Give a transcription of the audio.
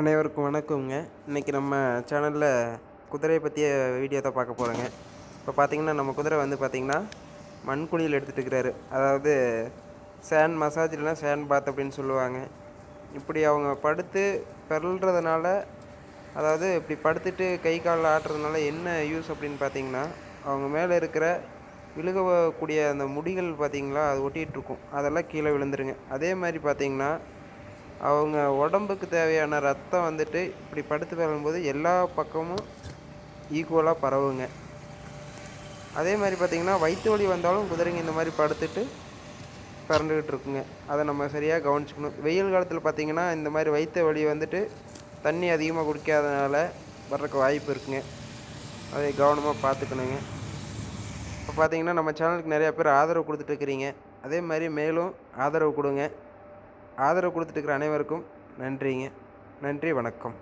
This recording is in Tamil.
அனைவருக்கும் வணக்கங்க இன்றைக்கி நம்ம சேனலில் குதிரையை பற்றிய வீடியோ தான் பார்க்க போகிறோங்க இப்போ பார்த்தீங்கன்னா நம்ம குதிரை வந்து பார்த்திங்கன்னா மண்குழியில் எடுத்துகிட்டு இருக்கிறாரு. அதாவது சேன் மசாஜ் இல்லைனா சேன் பாத் அப்படின்னு சொல்லுவாங்க. இப்படி அவங்க படுத்து பிறல்றதுனால அதாவது இப்படி படுத்துட்டு கை காலில் ஆட்டுறதுனால என்ன யூஸ் அப்படின்னு பார்த்தீங்கன்னா அவங்க மேலே இருக்கிற விழுகக்கூடிய அந்த முடிகள் பார்த்திங்களா அது ஒட்டிகிட்ருக்கும் அதெல்லாம் கீழே விழுந்துருங்க. அதே மாதிரி பார்த்திங்கன்னா அவங்க உடம்புக்கு தேவையான ரத்தம் வந்துட்டு இப்படி படுத்து பெறும்போது எல்லா பக்கமும் ஈக்குவலாக பரவுங்க. அதே மாதிரி பார்த்திங்கன்னா வயிற்று வலி வந்தாலும் குதிரைங்க இந்த மாதிரி படுத்துட்டு பறந்துக்கிட்டு இருக்குங்க. அதை நம்ம சரியாக கவனிச்சுக்கணும். வெயில் காலத்தில் பார்த்திங்கன்னா இந்த மாதிரி வயிற்று வலி வந்துட்டு தண்ணி அதிகமாக குடிக்காதனால வர்றதுக்கு வாய்ப்பு இருக்குங்க. அதை கவனமாக பார்த்துக்கணுங்க. இப்போ பார்த்தீங்கன்னா நம்ம சேனலுக்கு நிறையா பேர் ஆதரவு கொடுத்துட்டு இருக்கிறீங்க. அதே மாதிரி மேலும் ஆதரவு கொடுங்க. ஆதரவு கொடுத்துட்டு இருக்கிற அனைவருக்கும் நன்றிங்க. நன்றி வணக்கம்.